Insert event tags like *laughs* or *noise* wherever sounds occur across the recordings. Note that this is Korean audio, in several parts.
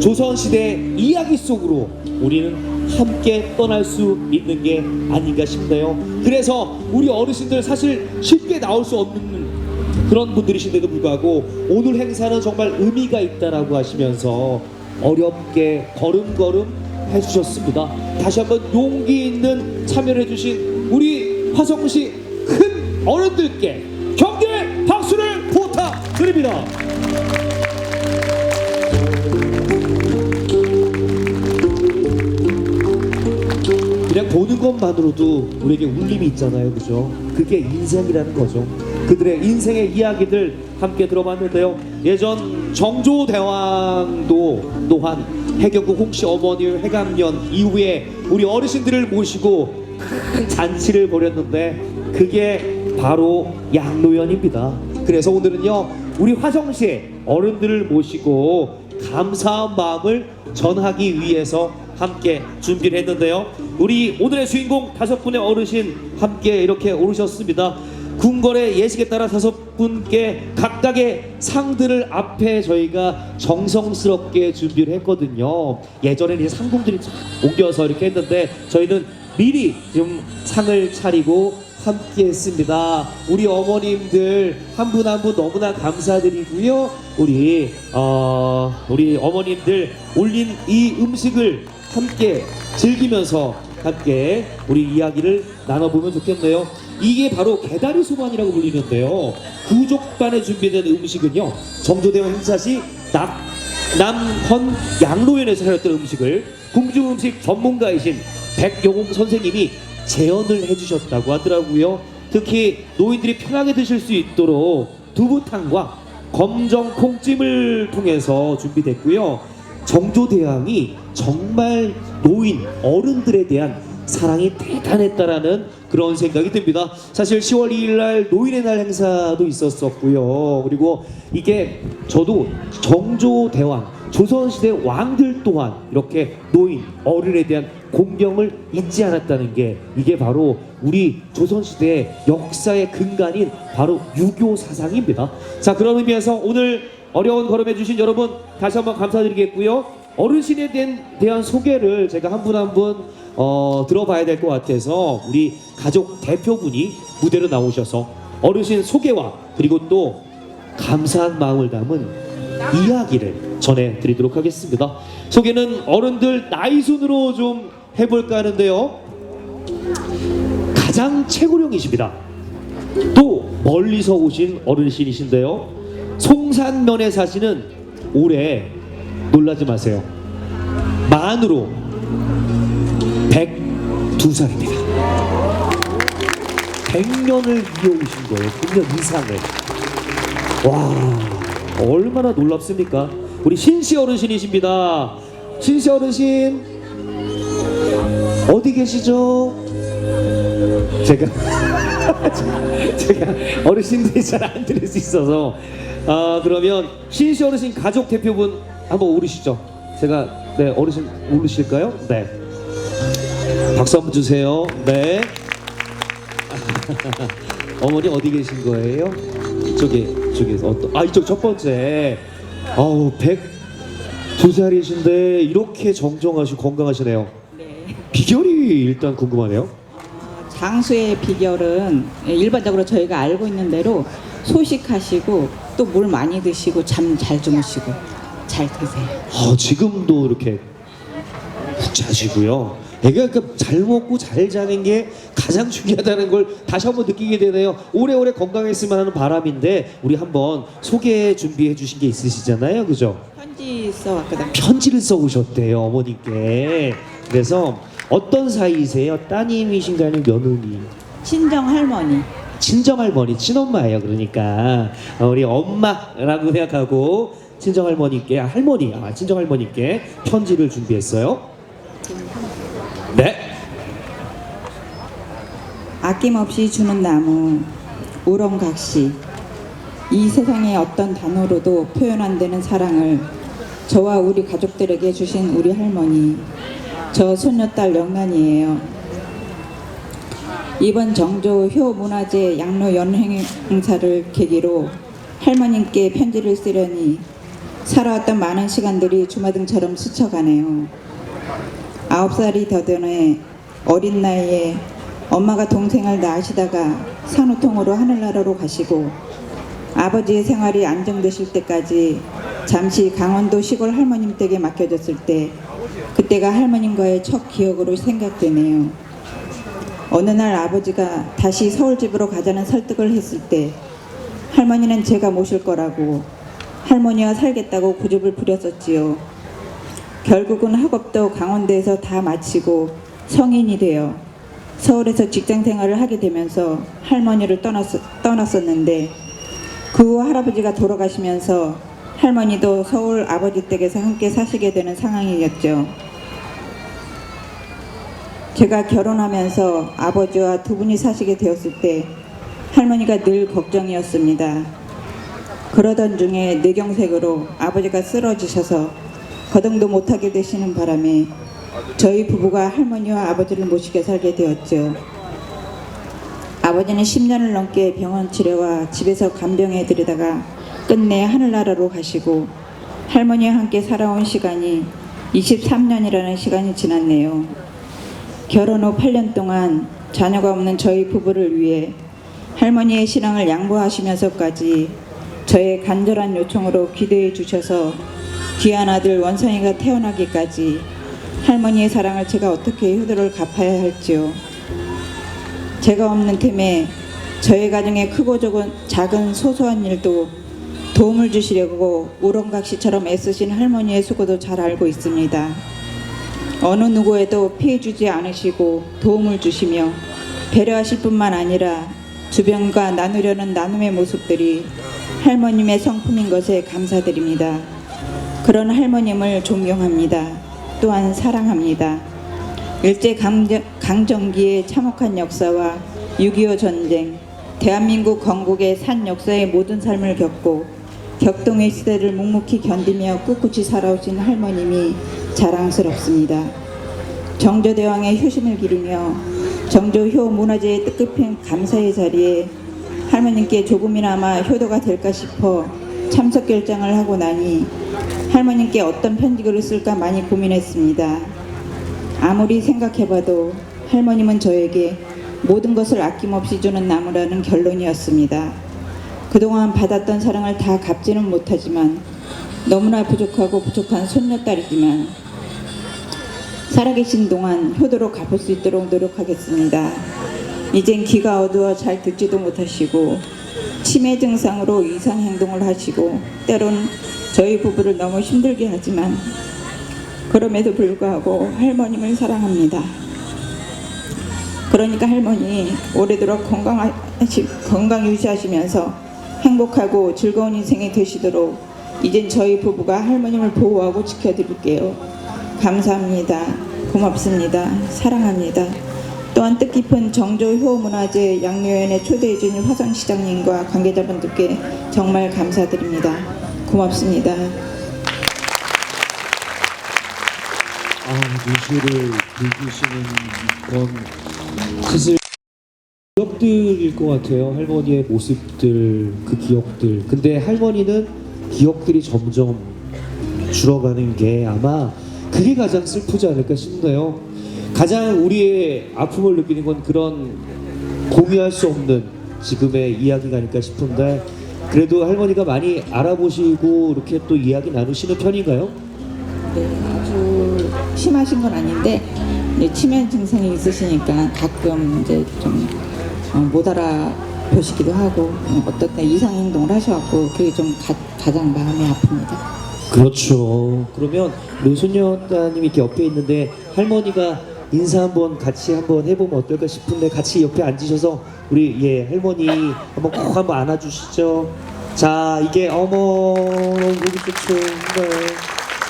조선시대 이야기 속으로 우리는 함께 떠날 수 있는 게 아닌가 싶네요. 그래서 우리 어르신들 사실 쉽게 나올 수 없는 그런 분들이신데도 불구하고 오늘 행사는 정말 의미가 있다라고 하시면서 어렵게 걸음걸음 해주셨습니다. 다시 한번 용기 있는 참여를 해주신 우리 화성시 큰 어른들께 경례 박수를 부탁드립니다. 보는 것만으로도 우리에게 울림이 있잖아요, 그죠? 그게 인생이라는 거죠. 그들의 인생의 이야기들 함께 들어봤는데요. 예전 정조대왕도 또한 해경국 홍씨 어머니 해감년 이후에 우리 어르신들을 모시고 큰 잔치를 벌였는데 그게 바로 양로연입니다. 그래서 오늘은요, 우리 화성시의 어른들을 모시고 감사한 마음을 전하기 위해서 함께 준비를 했는데요. 우리 오늘의 주인공 다섯 분의 어르신 함께 이렇게 오르셨습니다. 궁궐의 예식에 따라 다섯 분께 각각의 상들을 앞에 저희가 정성스럽게 준비를 했거든요. 예전에는 상품들이 쫙 옮겨서 이렇게 했는데 저희는 미리 좀 상을 차리고 함께 했습니다. 우리 어머님들 한 분 한 분 너무나 감사드리고요. 우리 어 우리 어머님들 올린 이 음식을 함께 즐기면서 함께 우리 이야기를 나눠보면 좋겠네요. 이게 바로 개다리 소반이라고 불리는데요. 구족반에 준비된 음식은요. 정조대왕 행사 시 낙, 남헌 양로연에서 차렸던 음식을 궁중 음식 전문가이신 백용웅 선생님이 재현을 해주셨다고 하더라고요. 특히 노인들이 편하게 드실 수 있도록 두부탕과 검정 콩찜을 통해서 준비됐고요. 정조대왕이 정말 노인 어른들에 대한 사랑이 대단했다라는 그런 생각이 듭니다. 사실 10월 2일 날 노인의 날 행사도 있었었고요. 그리고 이게 저도 정조대왕 조선시대 왕들 또한 이렇게 노인 어른에 대한 공경을 잊지 않았다는 게 이게 바로 우리 조선시대 역사의 근간인 바로 유교 사상입니다. 자 그런 의미에서 오늘 어려운 걸음 해 주신 여러분 다시 한번 감사드리겠고요. 어르신에 대한, 대한 소개를 제가 한분 한분 어, 들어봐야 될 것 같아서 우리 가족 대표분이 무대로 나오셔서 어르신 소개와 그리고 또 감사한 마음을 담은 이야기를 전해드리도록 하겠습니다. 소개는 어른들 나이 순으로 좀 해볼까 하는데요. 가장 최고령이십니다. 또 멀리서 오신 어르신이신데요. 송산면에 사시는 올해 놀라지 마세요. 만으로 102살입니다. 100년을 이어오신 거예요. 100년 이상을. 와, 얼마나 놀랍습니까? 우리 신씨 어르신이십니다. 신씨 어르신, 어디 계시죠? 제가 *laughs* 제가 어르신들이 잘 안 들을 수 있어서 아 그러면 신씨 어르신 가족 대표분 한번 오르시죠. 제가 네 어르신 오르실까요? 네. 박수 한번 주세요. 네. *laughs* 어머니 어디 계신 거예요? 저기 저기 어떤 아 이쪽 첫 번째. 아우 102살이신데 이렇게 정정하시고 건강하시네요. 네. 비결이 일단 궁금하네요. 장수의 비결은 일반적으로 저희가 알고 있는 대로 소식하시고 또 물 많이 드시고 잠 잘 주무시고 잘 드세요. 아, 지금도 이렇게 푹 자시고요. 애가 그러니까 잘 먹고 잘 자는 게 가장 중요하다는 걸 다시 한번 느끼게 되네요. 오래오래 건강했으면 하는 바람인데 우리 한번 소개 준비해 주신 게 있으시잖아요. 그죠? 편지 써왔거든요. 편지를 써오셨대요. 어머니께. 그래서 어떤 사이세요? 따님이신가요? 아니면 며느리? 친정 할머니. 친정할머니, 친엄마예요. 그러니까 어, 우리 엄마라고 생각하고 친정할머니께 아, 할머니, 아, 친정할머니께 편지를 준비했어요. 네. 아낌없이 주는 나무 우렁각시 이 세상의 어떤 단어로도 표현 안 되는 사랑을 저와 우리 가족들에게 주신 우리 할머니 저 손녀딸 영란이에요. 이번 정조 효 문화재 양로 연행 행사를 계기로 할머님께 편지를 쓰려니 살아왔던 많은 시간들이 주마등처럼 스쳐가네요. 아홉 살이 더던 해 어린 나이에 엄마가 동생을 낳으시다가 산후통으로 하늘나라로 가시고 아버지의 생활이 안정되실 때까지 잠시 강원도 시골 할머님 댁에 맡겨졌을 때 그때가 할머님과의 첫 기억으로 생각되네요. 어느 날 아버지가 다시 서울 집으로 가자는 설득을 했을 때 할머니는 제가 모실 거라고 할머니와 살겠다고 고집을 부렸었지요. 결국은 학업도 강원도에서 다 마치고 성인이 되어 서울에서 직장 생활을 하게 되면서 할머니를 떠났, 떠났었는데 그 후 할아버지가 돌아가시면서 할머니도 서울 아버지 댁에서 함께 사시게 되는 상황이었죠. 제가 결혼하면서 아버지와 두 분이 사시게 되었을 때 할머니가 늘 걱정이었습니다. 그러던 중에 뇌경색으로 아버지가 쓰러지셔서 거동도 못하게 되시는 바람에 저희 부부가 할머니와 아버지를 모시게 살게 되었죠. 아버지는 10년을 넘게 병원 치료와 집에서 간병해 드리다가 끝내 하늘나라로 가시고 할머니와 함께 살아온 시간이 23년이라는 시간이 지났네요. 결혼 후 8년 동안 자녀가 없는 저희 부부를 위해 할머니의 신앙을 양보하시면서까지 저의 간절한 요청으로 기도해 주셔서 귀한 아들 원성이가 태어나기까지 할머니의 사랑을 제가 어떻게 효도를 갚아야 할지요. 제가 없는 틈에 저희 가정의 크고 적은 작은 소소한 일도 도움을 주시려고 우렁각시처럼 애쓰신 할머니의 수고도 잘 알고 있습니다. 어느 누구에도 피해 주지 않으시고 도움을 주시며 배려하실 뿐만 아니라 주변과 나누려는 나눔의 모습들이 할머님의 성품인 것에 감사드립니다. 그런 할머님을 존경합니다. 또한 사랑합니다. 일제 강점, 강점기의 참혹한 역사와 6.25 전쟁, 대한민국 건국의 산 역사의 모든 삶을 겪고 격동의 시대를 묵묵히 견디며 꿋꿋이 살아오신 할머님이 자랑스럽습니다. 정조대왕의 효심을 기리며 정조효 문화재의 뜻깊은 감사의 자리에 할머님께 조금이나마 효도가 될까 싶어 참석 결정을 하고 나니 할머님께 어떤 편지글을 쓸까 많이 고민했습니다. 아무리 생각해봐도 할머님은 저에게 모든 것을 아낌없이 주는 나무라는 결론이었습니다. 그동안 받았던 사랑을 다 갚지는 못하지만 너무나 부족하고 부족한 손녀딸이지만 살아계신 동안 효도로 갚을 수 있도록 노력하겠습니다. 이젠 귀가 어두워 잘 듣지도 못하시고 치매 증상으로 이상 행동을 하시고 때론 저희 부부를 너무 힘들게 하지만 그럼에도 불구하고 할머님을 사랑합니다. 그러니까 할머니 오래도록 건강하시, 건강 유지하시면서 행복하고 즐거운 인생이 되시도록 이젠 저희 부부가 할머님을 보호하고 지켜드릴게요. 감사합니다. 고맙습니다. 사랑합니다. 또한 뜻깊은 정조효 문화재 양료연에 초대해준 화성 시장님과 관계자분들께 정말 감사드립니다. 고맙습니다. 아, 눈시를 붉으시는 건 사실 기억들일 것 같아요. 할머니의 모습들, 그 기억들. 근데 할머니는 기억들이 점점 줄어가는 게 아마 그게 가장 슬프지 않을까 싶네요. 가장 우리의 아픔을 느끼는 건 그런 공유할 수 없는 지금의 이야기가 아닐까 싶은데 그래도 할머니가 많이 알아보시고 이렇게 또 이야기 나누시는 편인가요? 네, 아주 심하신 건 아닌데 치매 증상이 있으시니까 가끔 이제 좀 못 알아 보시기도 하고 어, 때 이상 행동을 하셔갖고 그게 좀 가, 가장 마음이 아픕니다. 그렇죠. 그러면 손녀따님이 이렇게 옆에 있는데 할머니가 인사 한번 같이 한번 해보면 어떨까 싶은데 같이 옆에 앉으셔서 우리 예 할머니 한번 꼭 한번 안아주시죠. 자 이게 어머 보기 좋죠. 네.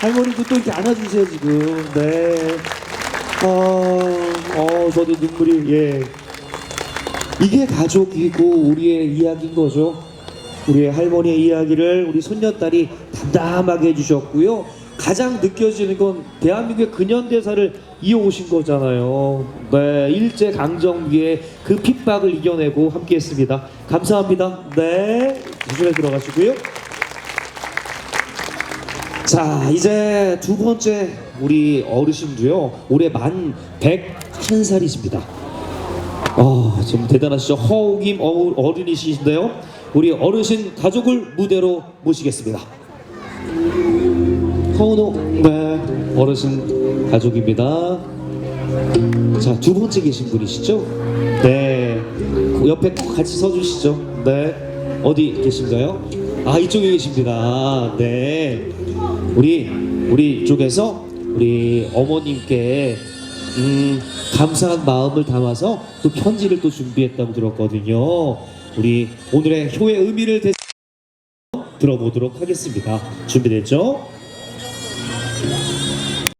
할머니도 또 이렇게 안아주세요 지금. 네. 어, 어 저도 눈물이 예. 이게 가족이고 우리의 이야기인 거죠. 우리의 할머니의 이야기를 우리 손녀딸이 담담하게 해주셨고요. 가장 느껴지는 건 대한민국의 근현대사를 이어오신 거잖아요. 네, 일제 강점기의 그 핍박을 이겨내고 함께했습니다. 감사합니다. 네, 조심히 들어가시고요. 자, 이제 두 번째 우리 어르신도요. 올해 만 101살이십니다. 아, 좀 대단하시죠? 허욱임 어- 어른이시신데요. 우리 어르신 가족을 무대로 모시겠습니다. 허은호, 네, 어르신 가족입니다. 자, 두 번째 계신 분이시죠? 네, 그 옆에 꼭 같이 서주시죠. 네, 어디 계신가요? 아, 이쪽에 계십니다. 네, 우리 우리 이쪽에서 우리 어머님께 음, 감사한 마음을 담아서 또 편지를 또 준비했다고 들었거든요. 우리 오늘의 효의 의미를 대... 들어보도록 하겠습니다. 준비됐죠?